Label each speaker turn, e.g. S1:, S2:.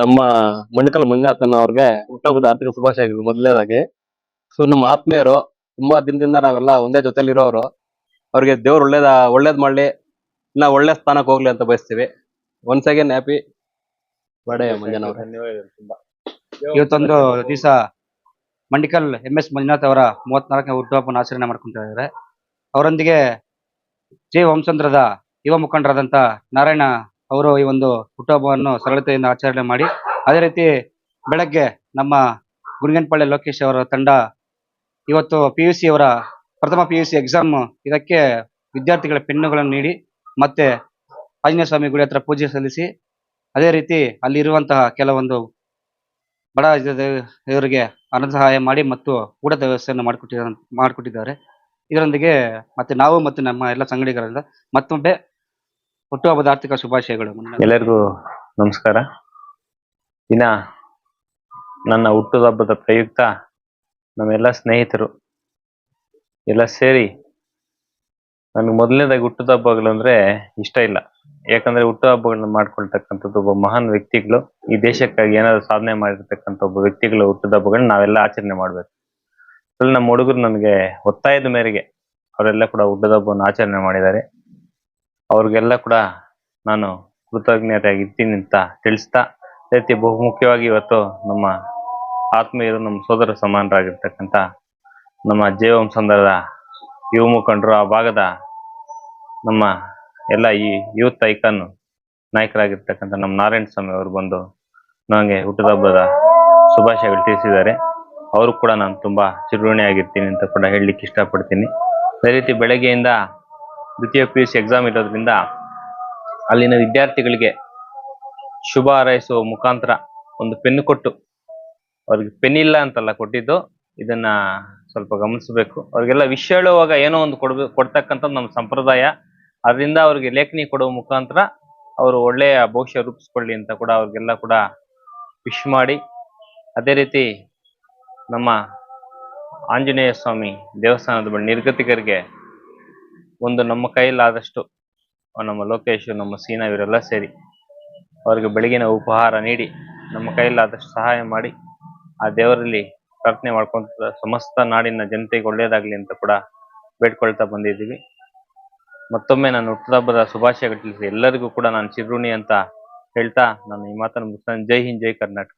S1: ನಮ್ಮ ಮಣಿಕಲ್ ಮಂಜಾತನ ಅವ್ರಿಗೆ ಹುಟ್ಟಹಬ್ಬದ ಆರ್ಥಿಕ ಶುಭಾಶಯಗಳು ಮೊದಲನೇದಾಗಿ. ಸೊ ನಮ್ಮ ಆತ್ಮೀಯರು ತುಂಬಾ ದಿನದಿಂದ ನಾವೆಲ್ಲ ಒಂದೇ ಜೊತೆಲಿ ಇರೋರು ಅವ್ರಿಗೆ ದೇವ್ರು ಒಳ್ಳೇದ ಒಳ್ಳೇದ್ ಮಾಡ್ಲಿ ಇನ್ನ ಒಳ್ಳೆ ಸ್ಥಾನಕ್ಕೆ ಹೋಗ್ಲಿ ಅಂತ ಬಯಸ್ತೀವಿ. ಒನ್ಸ್ ಅಗೇನ್ ಹ್ಯಾಪಿ ಬರ್ಡೇ ಮಂಜನ್ ಅವ್ರೆ
S2: ಇವತ್ತೊಂದು ದಿವಸ ಮಂಡಿಕಲ್ ಎಂ ಎಸ್ ಮಂಜುನಾಥ್ ಅವರ ಮೂವತ್ನಾಲ್ಕನೇ ಹುಟ್ಟುಹಬ್ಬನ ಆಚರಣೆ ಮಾಡ್ಕೊಂತ ಇದ್ದಾರೆ. ಅವರೊಂದಿಗೆ ಜೆ. ವಂಶಂದ್ರದ ಯುವ ಮುಖಂಡರಾದಂತ ನಾರಾಯಣ ಅವರು ಈ ಒಂದು ಹುಟ್ಟುಹಬ್ಬವನ್ನು ಸರಳತೆಯಿಂದ ಆಚರಣೆ ಮಾಡಿ, ಅದೇ ರೀತಿ ಬೆಳಗ್ಗೆ ನಮ್ಮ ಗುಣಿಗನ್ಪಳ್ಳಿ ಲೋಕೇಶ್ ಅವರ ತಂಡ ಇವತ್ತು ಪಿ ಯು ಸಿ ಅವರ ಪ್ರಥಮ ಪಿ ಯು ಸಿ ಎಕ್ಸಾಮ್ ಇದಕ್ಕೆ ವಿದ್ಯಾರ್ಥಿಗಳ ಪೆನ್ನುಗಳನ್ನು ನೀಡಿ, ಮತ್ತೆ ಆಂಜನೇಯ ಸ್ವಾಮಿ ಗುಡಿ ಹತ್ರ ಪೂಜೆ ಸಲ್ಲಿಸಿ, ಅದೇ ರೀತಿ ಅಲ್ಲಿರುವಂತಹ ಕೆಲವೊಂದು ಬಡ ಇವರಿಗೆ ಹಣ ಸಹಾಯ ಮಾಡಿ ಮತ್ತು ಊಟದ ವ್ಯವಸ್ಥೆಯನ್ನು ಮಾಡಿಕೊಟ್ಟಿದ್ದಾರೆ ಮಾಡಿಕೊಟ್ಟಿದ್ದಾರೆ. ಇದರೊಂದಿಗೆ ಮತ್ತೆ ನಾವು ಮತ್ತು ನಮ್ಮ ಎಲ್ಲ ಸಂಗಡಿಗರಿಂದ ಮತ್ತೊಮ್ಮೆ ಹುಟ್ಟುಹಬ್ಬದ ಆರ್ಥಿಕ ಶುಭಾಶಯಗಳು
S3: ಎಲ್ಲರಿಗೂ ನಮಸ್ಕಾರ. ದಿನ ನನ್ನ ಹುಟ್ಟುಹಬ್ಬದ ಪ್ರಯುಕ್ತ ನಮ್ಮೆಲ್ಲ ಸ್ನೇಹಿತರು ಎಲ್ಲ ಸೇರಿ ನನಗೆ ಮೊದಲನೇದಾಗಿ ಹುಟ್ಟುಹಬ್ಬಗಳು ಅಂದ್ರೆ ಇಷ್ಟ ಇಲ್ಲ. ಯಾಕಂದ್ರೆ ಹುಟ್ಟುಹಬ್ಬಗಳನ್ನ ಮಾಡ್ಕೊಳ್ತಕ್ಕಂಥದ್ದು ಒಬ್ಬ ಮಹಾನ್ ವ್ಯಕ್ತಿಗಳು. ಈ ದೇಶಕ್ಕಾಗಿ ಏನಾದ್ರು ಸಾಧನೆ ಮಾಡಿರ್ತಕ್ಕಂಥ ಒಬ್ಬ ವ್ಯಕ್ತಿಗಳ ಹುಟ್ಟುಹಬ್ಬಗಳನ್ನ ನಾವೆಲ್ಲ ಆಚರಣೆ ಮಾಡ್ಬೇಕು. ನಮ್ಮ ಹುಡುಗರು ನನಗೆ ಒತ್ತಾಯದ ಮೇರೆಗೆ ಅವರೆಲ್ಲ ಕೂಡ ಹುಟ್ಟುಹಬ್ಬವನ್ನು ಆಚರಣೆ ಮಾಡಿದ್ದಾರೆ. ಅವ್ರಿಗೆಲ್ಲ ಕೂಡ ನಾನು ಕೃತಜ್ಞತೆಯಾಗಿರ್ತೀನಿ ಅಂತ ತಿಳಿಸ್ತಾ, ಅದೇ ಬಹುಮುಖ್ಯವಾಗಿ ಇವತ್ತು ನಮ್ಮ ಆತ್ಮೀಯರು, ನಮ್ಮ ಸೋದರ ಸಮಾನರಾಗಿರ್ತಕ್ಕಂಥ ನಮ್ಮ ಜೀವಂಸಂದರದ ಯುವ ಮುಖಂಡರು, ಆ ಭಾಗದ ನಮ್ಮ ಎಲ್ಲ ಈ ಯೂತ್ ಐಕಾನ್ ನಾಯಕರಾಗಿರ್ತಕ್ಕಂಥ ನಮ್ಮ ನಾರಾಯಣ ಸ್ವಾಮಿ ಅವರು ಬಂದು ನನಗೆ ಹುಟ್ಟುಹಬ್ಬದ ಶುಭಾಶಯಗಳು ತಿಳಿಸಿದ್ದಾರೆ. ಅವರು ಕೂಡ ನಾನು ತುಂಬಾ ಚಿರಋಣಿಯಾಗಿರ್ತೀನಿ ಅಂತ ಕೂಡ ಹೇಳಲಿಕ್ಕೆ ಇಷ್ಟಪಡ್ತೀನಿ. ಅದೇ ರೀತಿ ಬೆಳಗ್ಗೆಯಿಂದ ದ್ವಿತೀಯ ಪಿ ಯು ಸಿ ಎಕ್ಸಾಮ್ ಇರೋದ್ರಿಂದ ಅಲ್ಲಿನ ವಿದ್ಯಾರ್ಥಿಗಳಿಗೆ ಶುಭ ಹಾರೈಸುವ ಮುಖಾಂತರ ಒಂದು ಪೆನ್ ಕೊಟ್ಟು, ಅವ್ರಿಗೆ ಪೆನ್ ಇಲ್ಲ ಅಂತಲ್ಲ ಕೊಟ್ಟಿದ್ದು, ಇದನ್ನ ಸ್ವಲ್ಪ ಗಮನಿಸಬೇಕು. ಅವ್ರಿಗೆಲ್ಲ ವಿಷಯ ಹೇಳುವಾಗ ಏನೋ ಒಂದು ಕೊಡ್ಬೇಕು ಕೊಡ್ತಕ್ಕಂಥದ್ದು ನಮ್ಮ ಸಂಪ್ರದಾಯ. ಅದರಿಂದ ಅವ್ರಿಗೆ ಲೇಖನಿ ಕೊಡುವ ಮುಖಾಂತರ ಅವರು ಒಳ್ಳೆಯ ಭವಿಷ್ಯ ರೂಪಿಸ್ಕೊಳ್ಳಿ ಅಂತ ಕೂಡ ಅವ್ರಿಗೆಲ್ಲ ಕೂಡ ವಿಶ್ ಮಾಡಿ. ಅದೇ ರೀತಿ ನಮ್ಮ ಆಂಜನೇಯ ಸ್ವಾಮಿ ದೇವಸ್ಥಾನದ ಬಳಿ ನಿರ್ಗತಿಕರಿಗೆ ಒಂದು ನಮ್ಮ ಕೈಲಾದಷ್ಟು ನಮ್ಮ ಲೋಕೇಶ್, ನಮ್ಮ ಸೀನಾ ಇವರೆಲ್ಲ ಸೇರಿ ಅವರಿಗೆ ಬೆಳಗಿನ ಉಪಹಾರ ನೀಡಿ ನಮ್ಮ ಕೈಲಾದಷ್ಟು ಸಹಾಯ ಮಾಡಿ ಆ ದೇವರಲ್ಲಿ ಪ್ರಾರ್ಥನೆ ಮಾಡ್ಕೊಂತ ಸಮಸ್ತ ನಾಡಿನ ಜನತೆಗೆ ಒಳ್ಳೇದಾಗ್ಲಿ ಅಂತ ಕೂಡ ಬೇಡ್ಕೊಳ್ತಾ ಬಂದಿದ್ದೀವಿ. ಮತ್ತೊಮ್ಮೆ ನಾನು ಹುಟ್ಟುಹಬ್ಬದ ಶುಭಾಶಯಗಳು ಘಟಿಸಿ ಎಲ್ಲರಿಗೂ ಕೂಡ ನಾನು ಚಿರುಣಿ ಅಂತ ಹೇಳ್ತಾ ನಾನು ಈ ಮಾತನ್ನು ಮುಗಿಸ್ತಾನೆ ಜೈ ಹಿಂದ್, ಜೈ ಕರ್ನಾಟಕ.